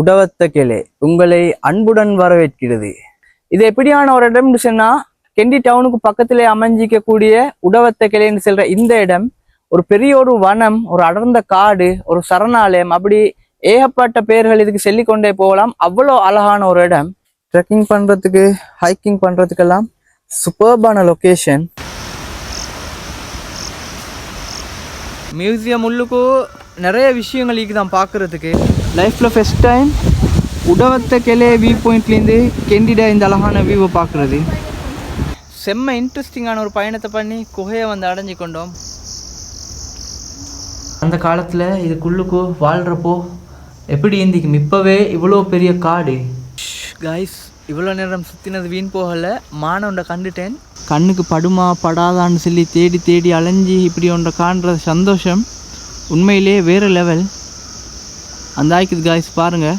உடவத்த கிளை. உங்களை அன்புடன் வரவேற்கிறது. இது எப்படியான ஒரு இடம்னு சொன்னா கெண்டி டவுனுக்கு பக்கத்திலே அமைஞ்சிக்கக்கூடிய உடவத்த கிளைன்னு சொல்ற இந்த இடம் ஒரு பெரிய ஒரு வனம் ஒரு அடர்ந்த காடு ஒரு சரணாலயம் அப்படி ஏகப்பட்ட பேர்கள் இதுக்கு சொல்லிக்கொண்டே போகலாம். அவ்வளோ அழகான ஒரு இடம். ட்ரெக்கிங் பண்றதுக்கு ஹைக்கிங் பண்றதுக்கெல்லாம் சூப்பர்பான லொக்கேஷன் மியூசியம் உள்ளுக்கு நிறைய விஷயங்கள் இருக்கு தான் பார்க்குறதுக்கு. லைஃப்பில் first time Udawatta Kele view பாயிண்ட்லேருந்து கெண்டிட இந்த அழகான வியூவை பார்க்குறது. செம்ம இன்ட்ரெஸ்டிங்கான ஒரு பயணத்தை பண்ணி குகையை வந்து அடைஞ்சு கொண்டோம். அந்த காலத்தில் இதுக்குள்ளுக்கு வாழ்கிறப்போ எப்படி இருந்திக்கும் இப்போவே இவ்வளோ பெரிய காடு. காய்ஸ் இவ்வளோ நேரம் சுற்றினது வீண் போகலை. மானவன்ட கண்டுட்டேன். கண்ணுக்கு படுமா படாதான்னு சொல்லி தேடி தேடி அலைஞ்சி இப்படி ஒன்றை காண்ற சந்தோஷம். உண்மையிலே வேறு லெவல் அந்த ஆய்க்குது காய்ஸ் பாருங்கள்